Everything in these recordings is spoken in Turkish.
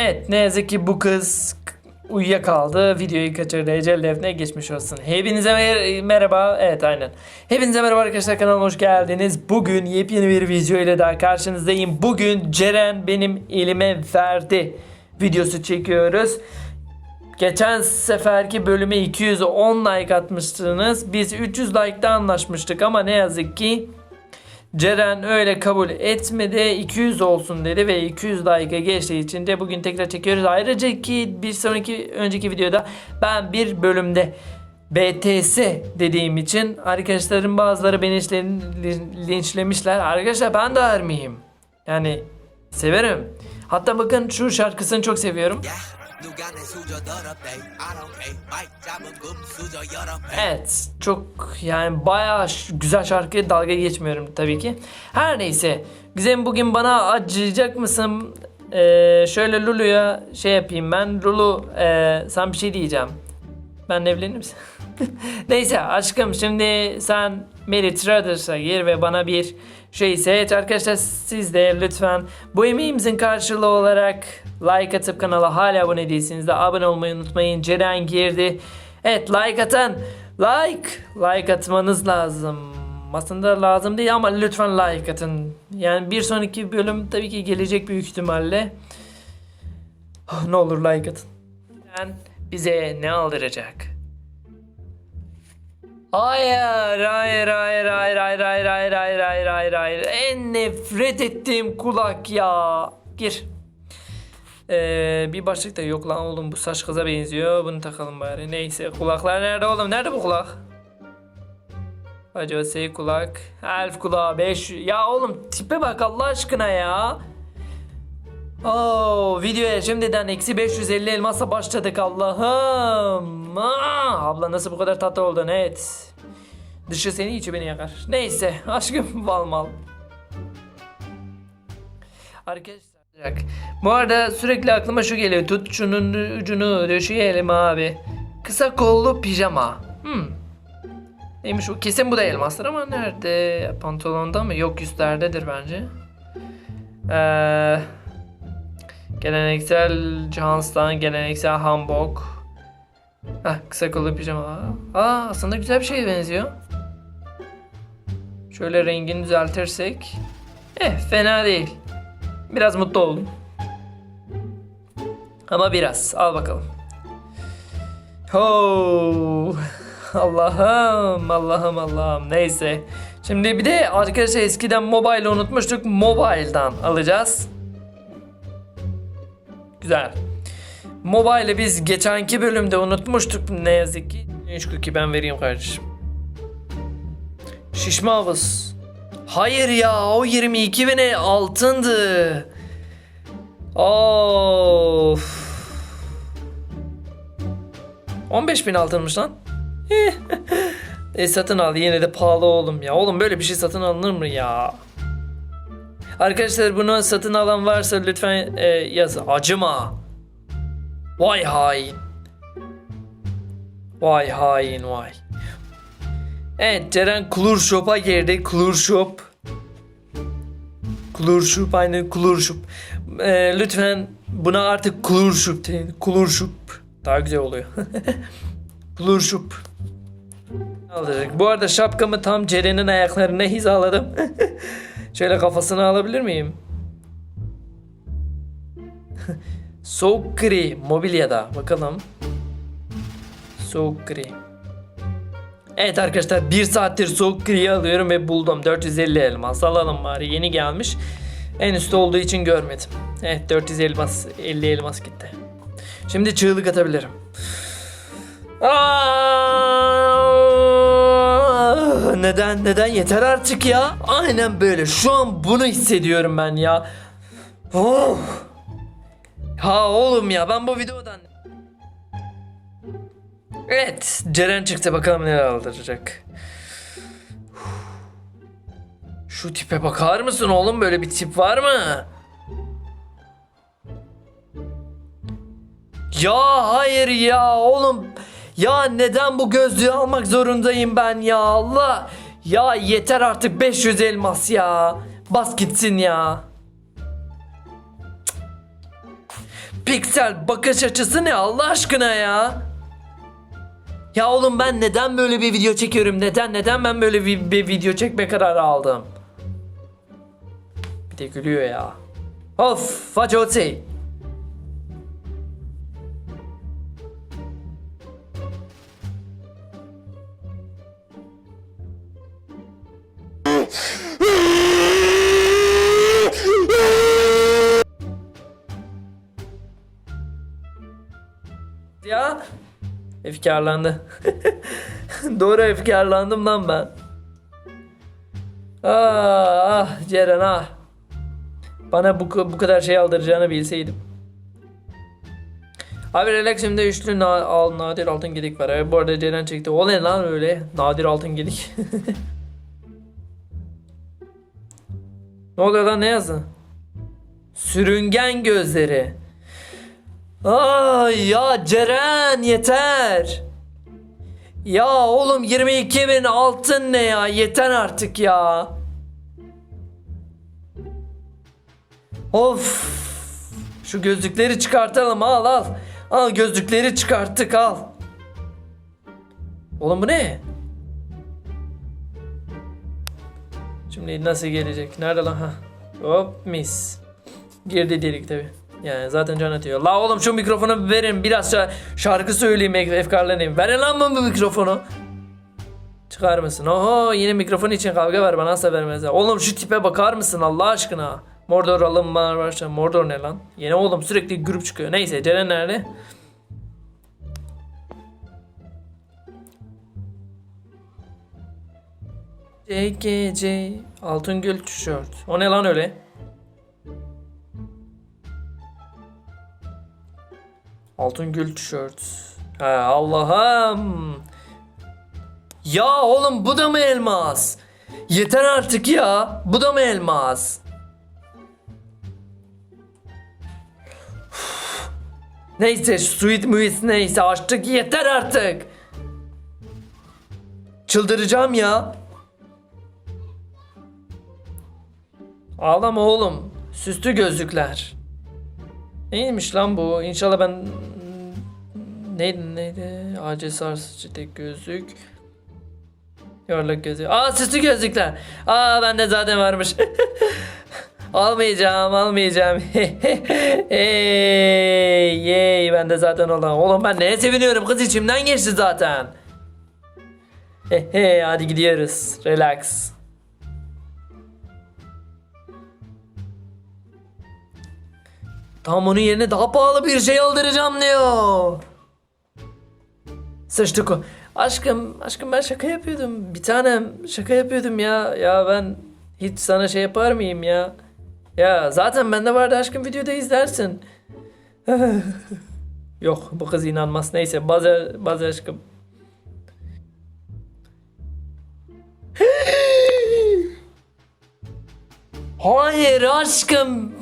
Evet ne yazık ki bu kız uyuyakaldı. Videoyu kaçırdı. Ecel defne geçmiş olsun. Hepinize mer- merhaba. Evet aynen. Hepinize merhaba arkadaşlar kanalıma hoş geldiniz. Bugün yepyeni bir video ile daha karşınızdayım. Bugün Ceren benim elime verdi. Videosu çekiyoruz. Geçen seferki bölüme 210 like atmıştınız. Biz 300 like'da anlaşmıştık ama ne yazık ki Ceren öyle kabul etmedi. 200 olsun dedi ve 200 like'a geçtiği için de bugün tekrar çekiyoruz. Ayrıca ki bir sonraki önceki videoda ben bir bölümde BTS dediğim için arkadaşlarım bazıları beni linçle- linçlemişler. Arkadaşlar ben de armiyim. Yani severim. Hatta bakın şu şarkısını çok seviyorum. 누가 내 수저 더럽대 I don't pay 마이크 잡은 금 수저 여러 배 Evet çok yani bayağı ş- güzel şarkı dalga geçmiyorum tabii ki. Her neyse Gizem bugün bana acıyacak mısın? Ee, şöyle Lulu'ya şey yapayım ben. Lulu ee, sana bir şey diyeceğim. Ben evlenir misin? Neyse aşkım şimdi sen Mary Traders'a gir ve bana bir şey seç. Arkadaşlar siz de lütfen bu emeğimizin karşılığı olarak like atıp kanala hala abone değilsiniz de abone olmayı unutmayın. Ceren girdi. Evet like atan like like atmanız lazım. Aslında lazım değil ama lütfen like atın. Yani bir sonraki bölüm tabii ki gelecek büyük ihtimalle. Ne olur like atın. Yani bize ne aldıracak? Hayır, hayır, hayır, hayır, hayır, hayır, hayır, hayır, hayır, hayır, hayır. En nefret ettiğim kulak ya. Gir. Ee, bir başlık da yok lan oğlum bu saç kıza benziyor. Bunu takalım bari. Neyse kulaklar nerede oğlum? Nerede bu kulak? Acaba şey kulak. Elf kulağı 5. Ya oğlum tipe bak Allah aşkına ya. Oo, videoya şimdiden eksi 550 elmasla başladık Allah'ım. Aa, abla nasıl bu kadar tatlı oldun evet. Dışı seni içi beni yakar. Neyse aşkım bal mal. Arkadaşlar bu arada sürekli aklıma şu geliyor. Tut şunun ucunu döşeyelim abi. Kısa kollu pijama. Hmm. Neymiş o? Kesin bu da elmastır ama nerede? Pantolonda mı? Yok üstlerdedir bence. Eee... Geleneksel Hans'tan geleneksel hanbok. Heh, kısa kollu pijama. Aa aslında güzel bir şeye benziyor. Şöyle rengini düzeltirsek. Eh fena değil. Biraz mutlu oldum. Ama biraz. Al bakalım. Ho! Allah'ım, Allah'ım, Allah'ım. Neyse. Şimdi bir de arkadaşlar eskiden mobile unutmuştuk. Mobile'dan alacağız. Güzel. Mobile'ı biz geçenki bölümde unutmuştuk ne yazık ki. 3 cookie ben vereyim kardeşim. Şişme havuz. Hayır ya o 22 bine altındı. Of. 15 bin altınmış lan. e satın al yine de pahalı oğlum ya. Oğlum böyle bir şey satın alınır mı ya? Arkadaşlar bunu satın alan varsa lütfen e, yazın. Acıma. Vay hain. Vay hain vay. Evet Ceren Klur Shop'a girdi. Klur Shop. Klur Shop aynı Klur Shop. E, lütfen buna artık Klur Shop deyin. Klur Shop. Daha güzel oluyor. Klur Shop. Alacak. Bu arada şapkamı tam Ceren'in ayaklarına hizaladım. Şöyle kafasını alabilir miyim? Soğuk gri mobilyada bakalım. Soğuk gri. Evet arkadaşlar bir saattir soğuk griyi alıyorum ve buldum. 450 elmas alalım bari yeni gelmiş. En üstte olduğu için görmedim. Evet 450 elmas 50 elmas gitti. Şimdi çığlık atabilirim. Aa, neden neden yeter artık ya. Aynen böyle şu an bunu hissediyorum ben ya. Oh. Ha oğlum ya ben bu videodan Evet Ceren çıktı bakalım neler aldıracak. Şu tipe bakar mısın oğlum böyle bir tip var mı? Ya hayır ya oğlum. Ya neden bu gözlüğü almak zorundayım ben ya Allah. Ya yeter artık 500 elmas ya. Bas gitsin ya. Piksel bakış açısı ne Allah aşkına ya? Ya oğlum ben neden böyle bir video çekiyorum? Neden neden ben böyle bir, bir video çekme kararı aldım? Bir de gülüyor ya. Of, Facoti. efkarlandı. Doğru efkarlandım lan ben. Ah, ah Ceren ah. Bana bu, bu kadar şey aldıracağını bilseydim. Abi relax şimdi üçlü na al, nadir altın gedik var. Abi, bu arada Ceren çekti. O ne lan öyle? Nadir altın gedik. ne oluyor lan ne yazdın? Sürüngen gözleri. Ay ya Ceren yeter. Ya oğlum 22 bin altın ne ya yeter artık ya. Of. Şu gözlükleri çıkartalım al al. Al gözlükleri çıkarttık al. Oğlum bu ne? Şimdi nasıl gelecek? Nerede lan? Ha. Hop mis. Girdi delik tabi. Yani zaten can atıyor. La oğlum şu mikrofonu verin biraz şa- şarkı söyleyeyim ef- efkarlanayım. Verin lan bu mikrofonu. Çıkar mısın? Oho yine mikrofon için kavga var bana asla vermezler. Oğlum şu tipe bakar mısın Allah aşkına? Mordor alınmalar var. Mordor ne lan? Yine oğlum sürekli grup çıkıyor. Neyse Ceren nerede? CGC Altıngül tişört. O ne lan öyle? Altıngül tişört. Ha Allah'ım. Ya oğlum bu da mı elmas? Yeter artık ya. Bu da mı elmas? Neyse sweet muis neyse açtık yeter artık. Çıldıracağım ya. Ağlama oğlum. Süslü gözlükler. Neymiş lan bu? İnşallah ben... Neydi neydi? Acil sarsıcı tek gözlük. Yuvarlak gözlük. Aa süslü gözlükler. Aa bende zaten varmış. almayacağım almayacağım. hey yey bende zaten olan. Oğlum ben neye seviniyorum kız içimden geçti zaten. He he hadi gidiyoruz. Relax. Tam onun yerine daha pahalı bir şey aldıracağım diyor. Sıçtık. Aşkım, aşkım ben şaka yapıyordum. Bir tanem şaka yapıyordum ya. Ya ben hiç sana şey yapar mıyım ya? Ya zaten bende vardı aşkım videoda izlersin. Yok bu kız inanmaz. Neyse bazı bazı aşkım. Hayır aşkım.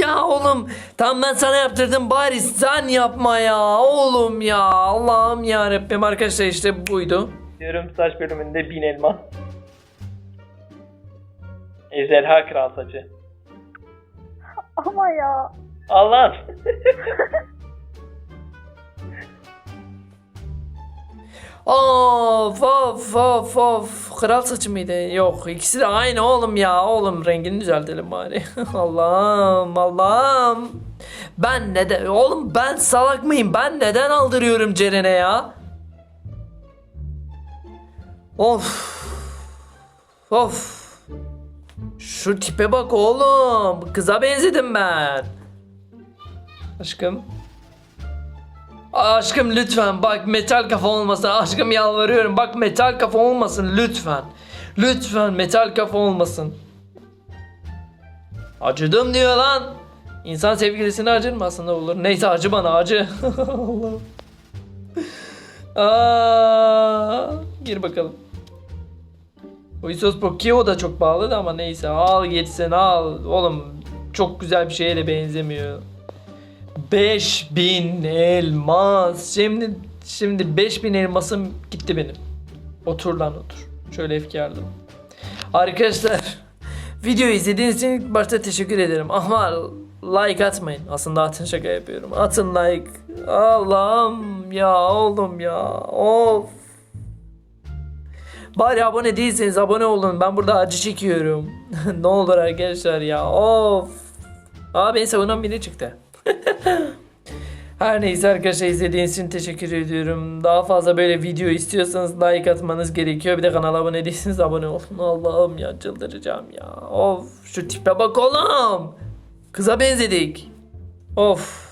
Ya oğlum. Tamam ben sana yaptırdım bari sen yapma ya. Oğlum ya. Allah'ım ya Rabbim arkadaşlar işte buydu. Diyorum saç bölümünde bin elma. Ejderha kral saçı. Ama ya. Allah. Of of of of kral saçı mıydı? Yok ikisi de aynı oğlum ya oğlum rengini düzeltelim bari. Allah'ım Allah'ım. Ben neden oğlum ben salak mıyım? Ben neden aldırıyorum Ceren'e ya? Of. Of. Şu tipe bak oğlum. Kıza benzedim ben. Aşkım. Aşkım lütfen bak metal kafa olmasın. Aşkım yalvarıyorum bak metal kafa olmasın lütfen. Lütfen metal kafa olmasın. Acıdım diyor lan. İnsan sevgilisine acır mı aslında olur. Neyse acı bana acı. Allah'ım. Aa, gir bakalım. Uysos Pokio da çok pahalı da ama neyse al gitsin al. Oğlum çok güzel bir şeye de benzemiyor. 5000 elmas. Şimdi şimdi 5000 elmasım gitti benim. Otur lan otur. Şöyle efkardım. Arkadaşlar videoyu izlediğiniz için ilk başta teşekkür ederim. Ama like atmayın. Aslında atın şaka yapıyorum. Atın like. Allah'ım ya oğlum ya. Of. Bari abone değilseniz abone olun. Ben burada acı çekiyorum. ne olur arkadaşlar ya. Of. Aa beni savunan biri çıktı. Her neyse arkadaşlar izlediğiniz için teşekkür ediyorum. Daha fazla böyle video istiyorsanız like atmanız gerekiyor. Bir de kanala abone değilseniz abone olun. Allah'ım ya çıldıracağım ya. Of şu tipe bak oğlum. Kıza benzedik. Of.